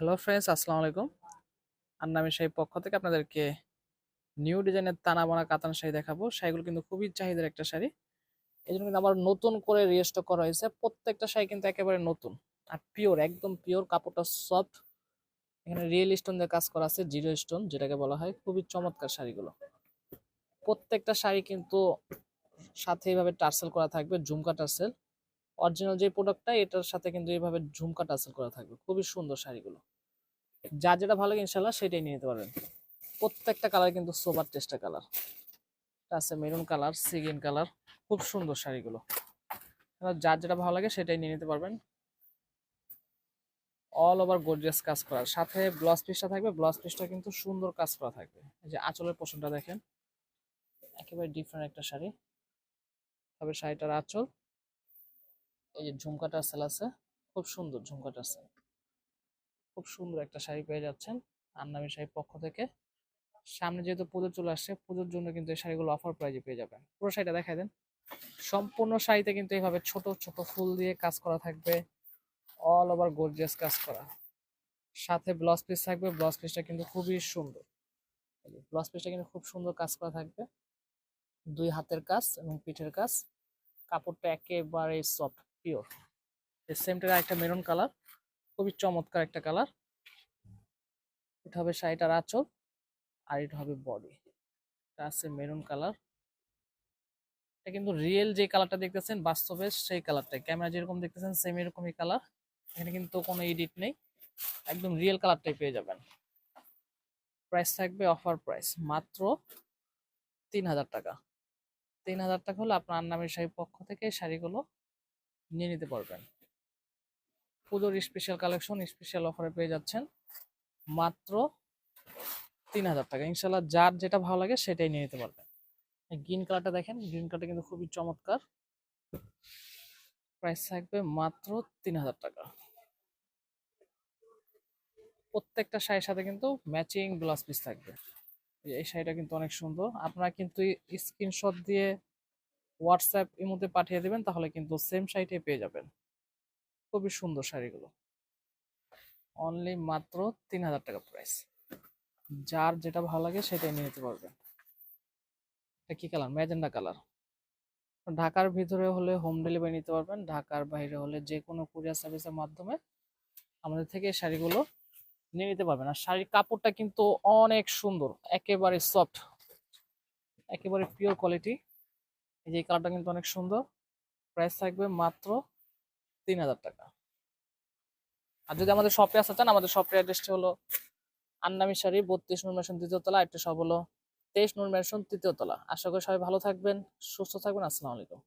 Hello friends আসসালামু আলাইকুম আন্নামি শাহী পক্ষ থেকে আপনাদেরকে নিউ ডিজাইনের তানা বানা কাতান শাড়ি দেখাবো। শাড়িগুলো কিন্তু খুবই চাহিদার একটা শাড়ি। এই জন্য কিন্তু আবার নতুন করে রিস্টক করা হয়েছে। প্রত্যেকটা শাড়ি কিন্তু একেবারে নতুন আর পিওর একদম পিওর কাপড়টা সফট এখানে রিয়েল স্টোন দিয়ে কাজ করা আছে জিরো স্টোন যেটাকে বলা হয়। খুবই চমৎকার শাড়িগুলো। প্রত্যেকটা শাড়ি কিন্তু সাথে এইভাবে টার্সেল করা থাকবে, ঝুমকা টার্সেল। অরিজিনাল যে প্রোডাক্টটা এটার সাথে কিন্তু এইভাবে ঝুমকা টার্সেল করা থাকবে। খুবই সুন্দর শাড়িগুলো। যা যেটা ভালো লাগে ইনশাল্লাহ, সেটাই নিয়ে নিতে পারবেন। প্রত্যেকটা কালার কিন্তু সোবার টেস্টা কালার আছে মেরুন কালার সিগিন কালার খুব সুন্দর শাড়িগুলো। যার যেটা ভালো লাগে, সেটাই নিয়ে নিতে পারবেন। অল ওভার গর্জিয়াস কাজ করা। সাথে ব্লাউজ পিসটা থাকবে ব্লাউজ পিসটা কিন্তু সুন্দর কাজ করা থাকবে। এই যে আঁচলের পোষণটা দেখেন। একেবারে ডিফারেন্ট একটা শাড়ি। তবে শাড়িটার আঁচল এই যে ঝুমকাটা সেল আছে, খুব সুন্দর ঝুমকাটা সেল খুব সুন্দর একটা শাড়ি পেয়ে যাচ্ছেন আন্নামি শাড়ির পক্ষ থেকে। সামনে যেহেতু পুজো চলে আসছে, পুজোর জন্য কিন্তু এই শাড়িগুলো অফার প্রাইজে পেয়ে যাবেন। পুরো শাড়িটা দেখাই দেন। সম্পূর্ণ শাড়িতে কিন্তু এইভাবে ছোট ছোট ফুল দিয়ে কাজ করা থাকবে। অল ওভার গর্জিয়াস কাজ করা। সাথে ব্লাউজ পিস থাকবে। ব্লাউজ পিসটা কিন্তু খুবই সুন্দর। ব্লাউজ পিসটা কিন্তু খুব সুন্দর কাজ করা থাকবে। দুই হাতের কাজ এবং পিঠের কাজ। কাপড়টা একেবারে সফট পিওর এই সেমটার একটা মেরুন কালার খুবই চমৎকার একটা কালার এটা হবে শাড়িটার আঁচল, আর এটা হবে বডি এটা আছে মেরুন কালার এটা কিন্তু রিয়েল যে কালারটা দেখতেছেন, বাস্তবে সেই কালারটাই ক্যামেরা যেরকম দেখতেছেন সেম এরকমই কালার এখানে কিন্তু কোনো এডিট নেই। একদম রিয়েল কালারটাই পেয়ে যাবেন। প্রাইস থাকবে অফার প্রাইস মাত্র তিন হাজার টাকা। তিন হাজার টাকা হলে আপনার নামের শাড়ির পক্ষ থেকে শাড়িগুলো নিয়ে নিতে পারবেন। পুজোর স্পেশাল কালেকশন স্পেশাল অফারে পেয়ে যাচ্ছেন মাত্র তিন হাজার টাকা। ইনশাল্লাহ যার যেটা ভালো লাগে সেটাই নিয়ে নিতে পারবেন। গ্রিন কালারটা দেখেন গ্রিন কালারটা কিন্তু খুবই চমৎকার। প্রাইস থাকবে মাত্র তিন হাজার টাকা। প্রত্যেকটা শাড়ির সাথে কিন্তু ম্যাচিং ব্লাউজ পিস থাকবে। এই শাড়িটা কিন্তু অনেক সুন্দর। আপনারা কিন্তু স্ক্রিনশট দিয়ে হোয়াটসঅ্যাপ এর মধ্যে পাঠিয়ে দেবেন, তাহলে কিন্তু সেম সাইটে পেয়ে যাবেন। খুবই সুন্দর শাড়িগুলো। অনলি মাত্র তিন হাজার টাকা প্রাইস যার যেটা ভালো লাগে সেটাই নিয়ে নিতে পারবেন। এটা কি কালার? Magenta colour. ঢাকার ভিতরে হলে হোম ডেলিভারি নিতে পারবেন, ঢাকার বাইরে হলে যে কোনো কুরিয়ার সার্ভিসের মাধ্যমে আমাদের থেকে শাড়িগুলো নিয়ে নিতে পারবেন। আর শাড়ির কাপড়টা কিন্তু অনেক সুন্দর, একেবারে সফট একেবারে পিওর কোয়ালিটি এই যে কালারটা কিন্তু অনেক সুন্দর। প্রাইস থাকবে মাত্র তিন হাজার টাকা। আর যদি আমাদের শপে আসতে চান, আমাদের শপের অ্যাড্রেসটি হলো আন্নামি শাড়ি, বত্রিশ নূর মেশন দ্বিতীয় তলা একটা সব হলো তেইশ নুন মেশন তৃতীয়তলা আশা করি সবাই ভালো থাকবেন, সুস্থ থাকবেন, আসসালামু আলাইকুম।